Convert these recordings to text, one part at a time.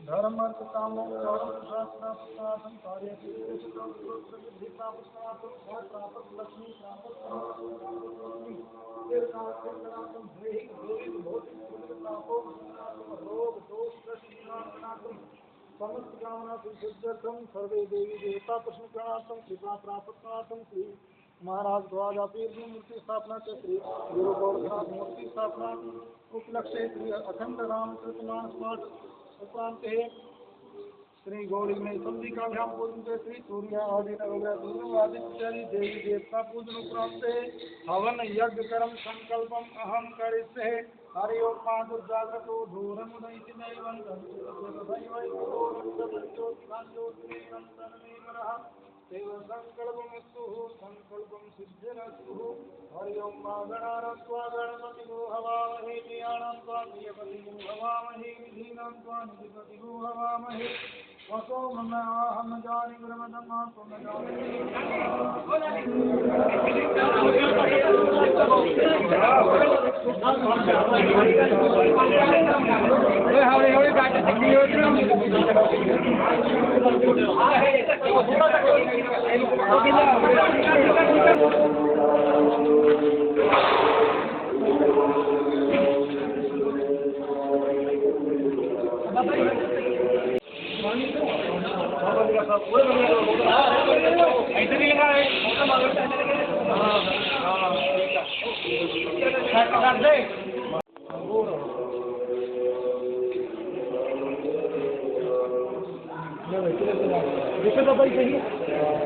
शांति बनी रहे धर्म अर्थ काम गौरव शास्त्र प्रसादम कार्य सिद्धि प्राप्त प्राप्त धन प्राप्त लक्ष्मी प्राप्त रोग दोष समस्त कामना सिद्धर्थम सर्वे देवी देवता प्रश्न प्रणार्थम कृपा प्राप्त प्रणार्थम श्री महाराज द्वारा पीर की मूर्ति स्थापना के श्री गुरु गौरनाथ मूर्ति स्थापना उपलक्ष्य श्री अखंड राम कृतमान पाठ श्री गौरी में संधिकाभ्याम पूजन के श्री सूर्य आदि नवग्रह देवी देवता पूजन उपरांत हवन यज्ञ कर्म संकल्पम अहम करिष्ये। हरि ओम माँ दुर्जागतो धूरम उदयति नैवं देव संकल्पमस्तु सिद्धिरस्तु हरि ओम माँ गणारत्वा गणपति हवामहे प्रियाणां त्वा प्रियपति हवामहे, विधीनां त्वा निधिपति हवामहे। वसो मम अहं जानि गुरमदं त्वं हौली हौली बैठ देखो तो भाई सही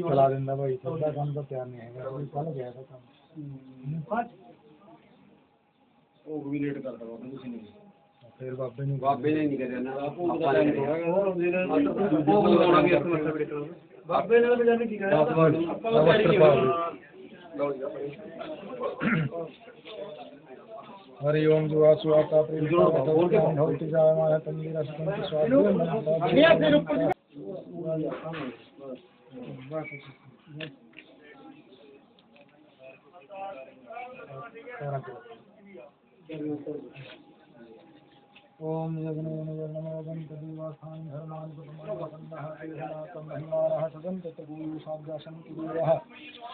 चला देना भाई सबका काम तो तैयार नहीं है अभी कल गया था काम ਉਹ ਵੀ ਲੇਟ ਕਰਦਾ ਬਾਬਾ ਤੁਸੀਂ ਨਹੀਂ फिर बाबे ने ਬਾਬੇ ਨੇ ਨਹੀਂ ਕਰਿਆ ਨਾ ਬਾਪੂ ਦਾ ਟਾਈਮ ਥੋੜਾ ਉਹ ਬੁਲਾਉਣਾਗੇ ਇਸ ਮੱਥੇ ਬੇਟੇ ਨੂੰ ਬਾਬੇ ਨੇ ਤਾਂ ਜਾਨੀ ਕੀ ਕਰਿਆ ਆਪਾਂ ਨੂੰ वस्त्र पाओ हरि ओम जो आसु आता प्रेम भक्ति जाय माया तंदीरा सकंत स्वास्थ्य ओम यज्ञेन यज्ञमोदं तदेवास्थान धर्मान् कुटुम्बः सदन्त देवः।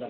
la